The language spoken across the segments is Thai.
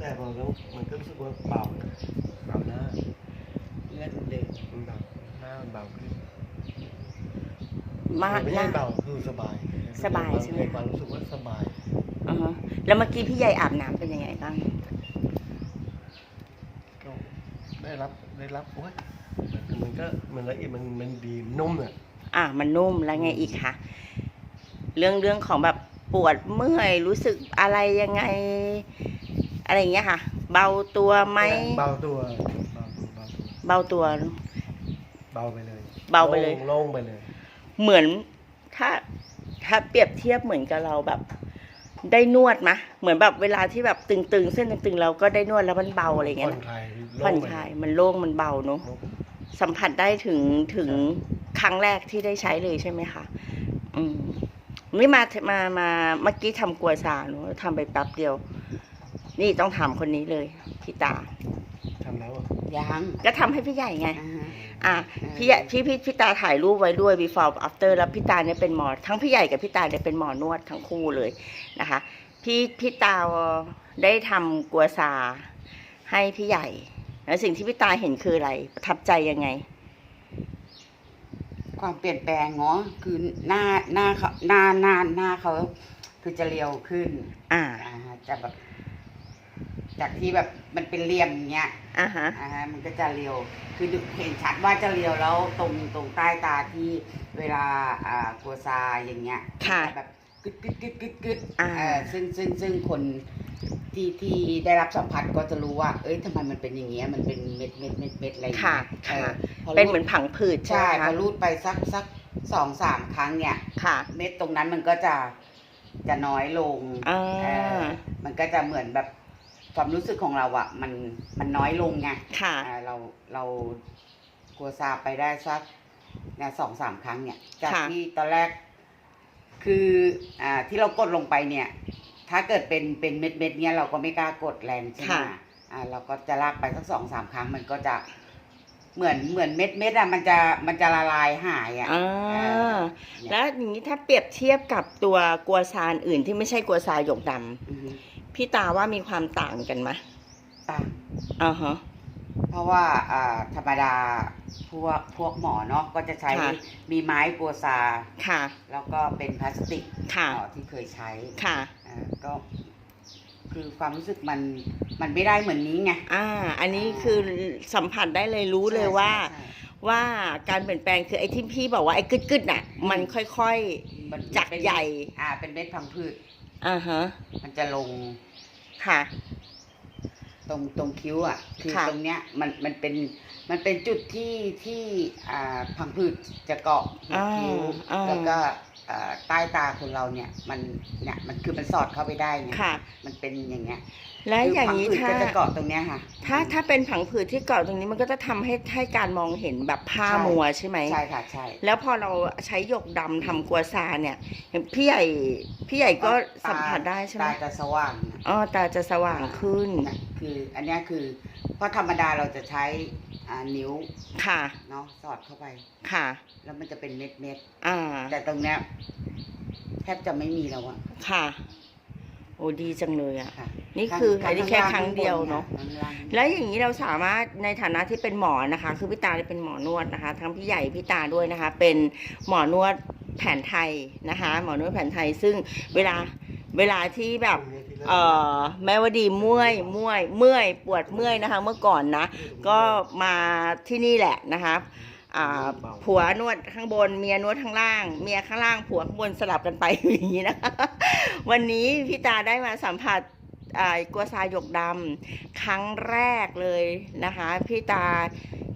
แต่มันก็มันก็รู้สึกว่าเบาเบาหน้าเลือดเดินมันเบาหน้ามันเบาขึ้นมากไม่นะ ใช่เบาคือสบายสบายใช่ไหมความรู้สึกว่าสบายอ่าฮะแล้วเมื่อกี้พี่ใหญ่อาบน้ำเป็นยังไงบ้าง ก็ได้รับได้รับโอ้ยมันก็มันละเอียดมันมันดีนุ่มอะอะมันนุ่มแล้วไงอีกคะเรื่องเรื่องของแบบปวดเมื่อยรู้สึกอะไรยังไง อะไรอย่างเงี้ยค่ะ เบาตัวไหมเบาตัวเบาตัว เบาตัว เบาตัวเบาไปเลยเบาไปเลย โล่งๆไปเลย เหมือนถ้าถ้าเปรียบเทียบเหมือนกับเราแบบ ได้นวดมะ เหมือนแบบเวลาที่แบบตึงๆ เส้นตึงๆเราก็ได้นวดแล้วมันเบาอะไรเงี้ยผ่อนนะคลายผ่อนคลายมันโล่งมันเบาเนอะโล่งสัมผัสได้ถึงถึงครั้งแรกที่ได้ใช้เลยใช่ไหมคะอืมนี่มามามาเมื่อกี้ทำกัวซาเนอะทำไปแป๊บเดียว นี่ต้องถามคนนี้เลยพี่ตาทำแล้วอะยังก็ทำให้พี่ใหญ่ไง อ่าฮะ อะพี่ใหญ่พี่พี่พี่ตาถ่ายรูปไว้ด้วย before after แล้วพี่ตาเนี่ยเป็นหมอ ทั้งพี่ใหญ่กับพี่ตาเนี่ยเป็นหมอนวดทั้งคู่เลยนะคะ พี่พี่ตาได้ทำกัวซาให้พี่ใหญ่ แล้วสิ่งที่พี่ตาเห็นคืออะไร ประทับใจยังไง ความเปลี่ยนแปลงเนาะคือหน้าหน้าเขาหน้าหน้าหน้าเขา คือจะเรียวขึ้นอ่า อ่าฮะจะแบบ จากที่แบบมันเป็นเหลี่ยมอย่างเงี้ยอ่าฮะ อ่าฮะมันก็จะเรียว คือเห็นชัดว่าจะเรียวแล้วตรงตรงใต้ตาที่เวลาอ่ากัวซาอย่างเงี้ยค่ะจแบบกึดกึดกึดกึดกึดอ่า เออซึ่งซึ่งซึ่งคนที่ที่ได้รับสัมผัสก็จะรู้ว่า เอ้ยทำไมมันเป็นอย่างเงี้ยมันเป็นเม็ดเม็ดเม็ดเม็ดอะไรอย่างค่ะเงี้ยค่ะเออพอรูดเป็นเหมือนผังผืดใช่ใช่ไหมพคะอรูดไปสักสักสองสามครั้งเนี่ย ค่ะ เม็ดตรงนั้นมันก็จะจะน้อยลงอ่า เออมันก็จะเหมือนแบบ ความรู้สึกของเราอะมันมันน้อยลงไงค่ะ อ่าเราเรากลัวซาไปได้สักเนี่ยสองสามครั้งเนี่ย จากค่ะ ที่ตอนแรก คืออ่าที่เรากดลงไปเนี่ย ถ้าเกิดเป็นเป็นเม็ดเม็ดๆเนี่ยเราก็ไม่กล้ากดแรงใช่ไหมค่ะอ่าเราก็จะลากไปสักสองสามครั้ง มันก็จะเหมือนเหมือนเม็ดเม็ดๆอะมันจะมันจะละลายหายอะอ่า เออเนี่ยแล้วอย่างนี้ถ้าเปรียบเทียบกับตัวกัวซานอื่นที่ไม่ใช่กัวซาหยกดำ อือฮึ พี่ตาว่ามีความต่างกันไหมต่างอ่าฮะ เพราะว่าอ่าธรรมดาพวกพวกหมอเนาะก็จะใช้ค่ะ มีไม้กัวซา ค่ะ แล้วก็เป็นพลาสติกค่ะ หมอที่เคยใช้ค่ะ อ่าก็ คือความรู้สึกมันมันไม่ได้เหมือนนี้ไงอ่า อันนี้คือสัมผัสได้เลยรู้เลยว่า ใช่ใช่ว่าการเปลี่ยนแปลงคือไอ้ที่พี่บอกว่าไอ้กึดกึดๆน่ะ มันค่อยมันจากเป็นใหญ่ อ่า เป็นเม็ดพังพืชๆ อ่าฮะ มันจะลงค่ะ ตรงตรงคิ้วอะ คือค่ะตรงเนี้ยมันมันเป็นมันเป็นจุดที่ที่อ่าพังพืชจะเกาะหัวคิ้วอ่า แล้วก็ อ่าใต้ตาคนเราเนี่ยมันเนี่ยมันคือมันสอดเข้าไปได้ไงค่ะ มันเป็นอย่างเงี้ยและอย่างนี้นี้ถ้าก็จะเกาะตรงเนี้ยค่ะ ถ้าถ้าเป็นผังผืดที่เกาะตรงนี้มันก็จะทำให้ให้การมองเห็นแบบผ้าใช่ มัวใช่ไหม ใช่ค่ะใช่ แล้วพอเราใช้หยกดำทำกัวซาเนี่ยพี่ใหญ่พี่ใหญ่ก็ตาสัมผัสได้ใช่ไหมตาจะสว่างนะอ๋อตาจะสว่างขึ้น นะคืออันเนี้ยคือเพราะธรรมดาเราจะใช้ อ่านิ้วค่ะ เนาะสอดเข้าไป ค่ะ แล้วมันจะเป็นเม็ดเม็ดอ่าๆแต่ตรงเนี้ยแทบจะไม่มีแล้วอะค่ะ โอ้ดีจังเลยอะค่ะนี่คือรั้งอันนี้แค่ข้างครั้งเดียวเนอะข้งล่างแล้วอย่างนี้เราสามารถในฐานะที่เป็นหมอนะคะ คือพี่ตาเนี่ยเป็นหมอนวดนะคะ ทั้งพี่ใหญ่พี่ตาด้วยนะคะ เป็นหมอนวดแผนไทยนะคะ หมอนวดแผนไทย ซึ่งเวลา เวลาที่แบบเอ่อแม้ว่าดีเมื่อยเมื่อยเมื่อยปวดเมื่อยนะคะ เมื่อก่อนนะ ก็มาที่นี่แหละนะคะผัวนวดข้างบนเมียนวดข้างล่าง เมียข้างล่างผัวข้างบนสลับกันไปอย่างนี้นะคะวันนี้พี่ตาได้มาสัมผัสอ่ากัวซาหยกดำครั้งแรกเลยนะคะ พี่ตา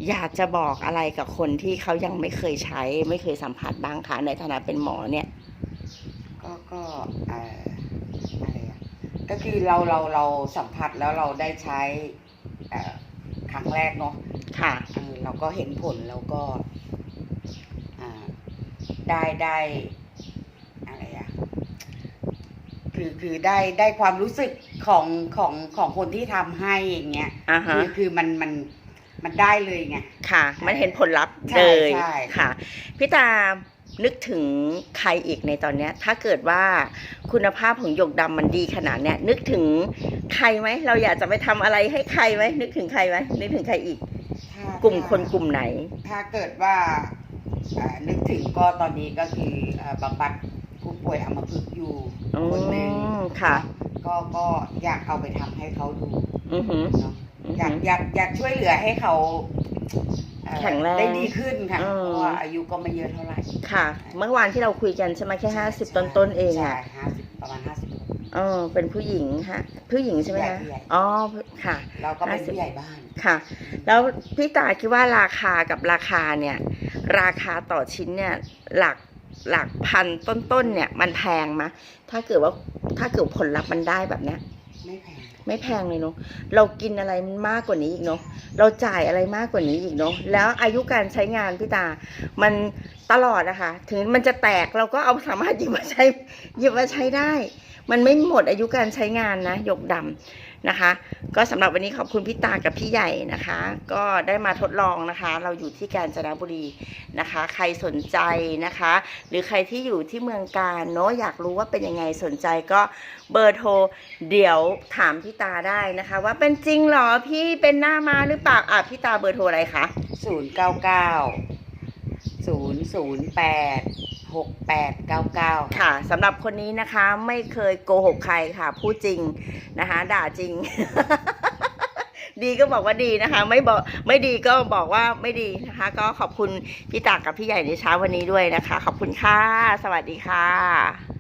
อยากจะบอกอะไรกับคนที่เขายังไม่เคยใช้ ไม่เคยสัมผัสบ้างคะในฐานะเป็นหมอเนี่ย ก็ก็เอ่ออะไรอะ ก็คือเราเราเราสัมผัสแล้วเราได้ใช้เอ่อครั้งแรกเนาะค่ะเออเราก็เห็นผลแล้วก็อ่าได้ได้อะไรอะคือคือได้ได้ความรู้สึกของของของคนที่ทำให้อย่างเงี้ยอ่าฮะคือคือมันมันมันได้เลยไงค่ะ มันเห็นผลลัพธ์ใช่เลยใช่ค่ะ พี่ตา นึกถึงใครอีกในตอนเนี้ยถ้าเกิดว่าคุณภาพของหยกดำมันดีขนาดเนี้ยนึกถึงใครไหมเราอยากจะไปทำอะไรให้ใครไหมนึกถึงใครไหมนึกถึงใครอีก ถ้ากลุ่มคนกลุ่มไหน ถ้าเกิดว่าอ่านึกถึงก็ตอนนี้ก็คืออ่าบำบัดผู้ป่วยอัมพฤกษ์อยู่อืคนหนึ่งมค่ะ ก็ก็อยากเอาไปทำให้เขาดูอือหือ เนาะอืออยากหืออยากอยากช่วยเหลือให้เขา เอ่อแข็งแรงได้ดีขึ้นค่ะ อืม เพราะว่าอายุก็ไม่เยอะเท่าไหร่ค่ะ เมื่อวานที่เราคุยกันใช่ไหมแค่ห้าสิบต้นๆเองใช่อะห้าสิบประมาณห้าสิบ เออเป็นผู้หญิงฮะผู้หญิงใช่ไหมคะผู้ใหญ่ อ๋อค่ะ เราก็เป็น50 ผู้ใหญ่บ้านค่ะ แล้วพี่ตาคิดว่าราคากับราคาเนี่ย ราคาต่อชิ้นเนี่ย หลักหลักพันต้นๆเนี่ย มันแพงไหมถ้าเกิดว่าถ้าเกิดผลลัพธ์มันได้แบบเนี้ยไม่แพง ไม่แพงเลยเนาะเรากินอะไรมากกว่านี้อีกเนาะเราจ่ายอะไรมากกว่านี้อีกเนาะแล้วอายุการใช้งานพี่ตา มันตลอดนะคะถึงมันจะแตกเราก็เอาสามารถหยิบมาใช้หยิบมาใช้ได้ มันไม่หมดอายุการใช้งานนะหยกดำ นะคะ ก็สำหรับวันนี้ขอบคุณพี่ตากับพี่ใหญ่นะคะ ก็ได้มาทดลองนะคะ เราอยู่ที่กาญจนบุรีนะคะ ใครสนใจนะคะ หรือใครที่อยู่ที่เมืองการเนาะอยากรู้ว่าเป็นยังไงสนใจก็เบอร์โทรเดี๋ยวถามพี่ตาได้นะคะ ว่าเป็นจริงเหรอพี่เป็นหน้ามาหรือเปล่าอะพี่ตาเบอร์โทรอะไรคะศูนย์เก้าเก้าศูนย์ศูนย์แปด หกแปดเก้าเก้าค่ะสำหรับคนนี้นะคะไม่เคยโกหกใครค่ะ พูดจริงนะคะ ด่าจริง ดีก็บอกว่าดีนะคะ ไม่บอกไม่ดีก็บอกว่าไม่ดีนะคะ ก็ขอบคุณพี่ตากกับพี่ใหญ่ในเช้าวันนี้ด้วยนะคะ ขอบคุณค่ะ สวัสดีค่ะ